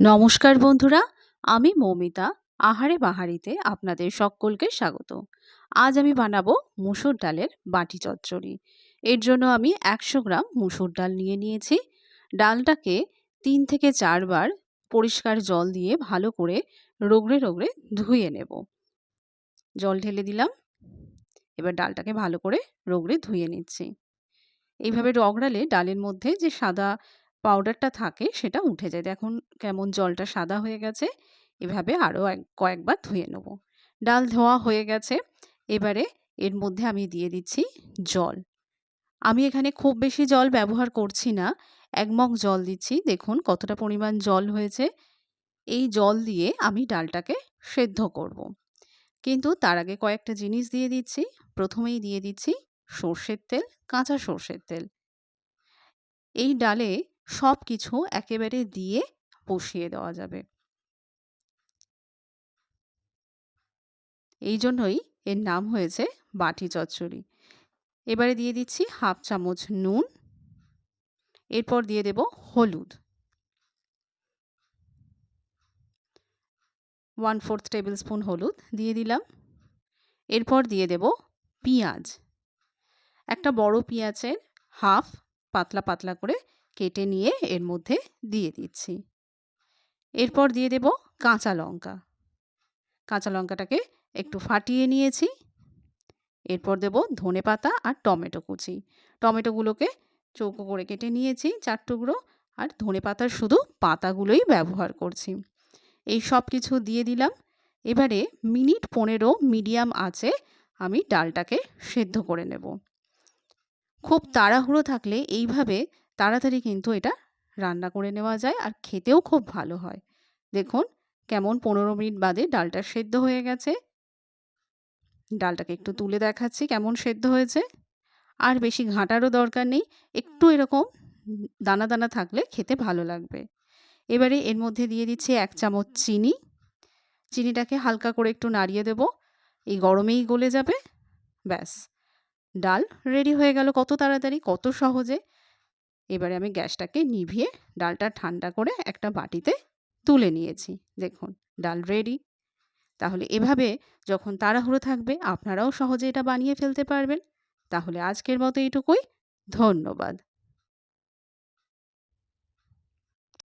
নমস্কার বন্ধুরা, আমি মৌমিতা, আহারে বাহারিতে আপনাদের সকলকে স্বাগত। আজ আমি বানাবো মুসুর ডালের বাটি চচ্চড়ি। এর জন্য আমি একশো গ্রাম মুসুর ডাল নিয়ে নিয়েছি। ডালটাকে তিন থেকে চারবার পরিষ্কার জল দিয়ে ভালো করে রগড়ে রগড়ে ধুয়ে নেব। জল ঢেলে দিলাম। এবার ডালটাকে ভালো করে রগড়ে ধুয়ে নিচ্ছি। এইভাবে রগড়ালে ডালের মধ্যে যে সাদা পাউডারটা থাকে, সেটা উঠে যায়। দেখুন কেমন জলটা সাদা হয়ে গেছে, এভাবে আরও এক, কয়েকবার ধুয়ে নেব। ডাল ধোয়া হয়ে গেছে, এবারে এর মধ্যে আমি দিয়ে দিচ্ছি জল। আমি এখানে খুব বেশি জল ব্যবহার করছি না, এক মগ জল দিচ্ছি। দেখুন কতটা পরিমাণ জল হয়েছে। এই জল দিয়ে আমি ডালটাকে সেদ্ধ করব। কিন্তু তার আগে কয়েকটা জিনিস দিয়ে দিচ্ছি। প্রথমেই দিয়ে দিচ্ছি সর্ষের তেল, কাঁচা সর্ষের তেল। এই ডালে সব কিছু একেবারে দিয়ে বসিয়ে দেওয়া যাবে। এই জন্যই এর নাম হয়েছে বাটি চচ্চড়ি। এবারে দিয়ে দিচ্ছি হাফ চামচ নুন। এরপর দিয়ে দেব হলুদ। ওয়ান ফোর্থ টেবিল স্পুন হলুদ দিয়ে দিলাম। এরপর দিয়ে দেব পেঁয়াজ। একটা বড় পেঁয়াজের হাফ পাতলা পাতলা করে কেটে নিয়ে এর মধ্যে দিয়ে দিচ্ছি। এরপর দিয়ে দেব কাঁচা লঙ্কা। কাঁচা লঙ্কাটাকে একটু ফাটিয়ে নিয়েছি। এরপর দেব ধনে পাতা আর টমেটো কুচি। টমেটোগুলোকে চৌকো করে কেটে নিয়েছি চার টুকরো আর ধনে পাতার শুধু পাতাগুলোই ব্যবহার করছি। এই সব কিছু দিয়ে দিলাম। এবারে মিনিট পনেরো মিডিয়াম আছে আমি ডালটাকে সেদ্ধ করে নেব। খুব তাড়াহুড়ো থাকলে এইভাবে তাড়াতাড়ি কিন্তু এটা রান্না করে নেওয়া যায় আর খেতেও খুব ভালো হয়। দেখুন কেমন পনেরো মিনিট বাদে ডালটা সেদ্ধ হয়ে গেছে। ডালটাকে একটু তুলে দেখাচ্ছি কেমন সেদ্ধ হয়েছে। আর বেশি ঘাঁটারও দরকার নেই, একটু এরকম দানা দানা থাকলে খেতে ভালো লাগবে। এবারে এর মধ্যে দিয়ে দিচ্ছি এক চামচ চিনি। চিনিটাকে হালকা করে একটু নাড়িয়ে দেব। এই গরমেই গলে যাবে। ব্যাস। ডাল রেডি হয়ে গেল কত তাড়াতাড়ি, কত সহজে। এবারে আমি গ্যাসটাকে নিভিয়ে ডালটা ঠান্ডা করে একটা বাটিতে তুলে নিয়েছি। দেখুন, ডাল রেডি তাহলে এভাবে যখন তাড়াহুড়ো থাকবে, আপনারাও সহজে এটা বানিয়ে ফেলতে পারবেন। তাহলে আজকের মতো এইটুকুই। ধন্যবাদ।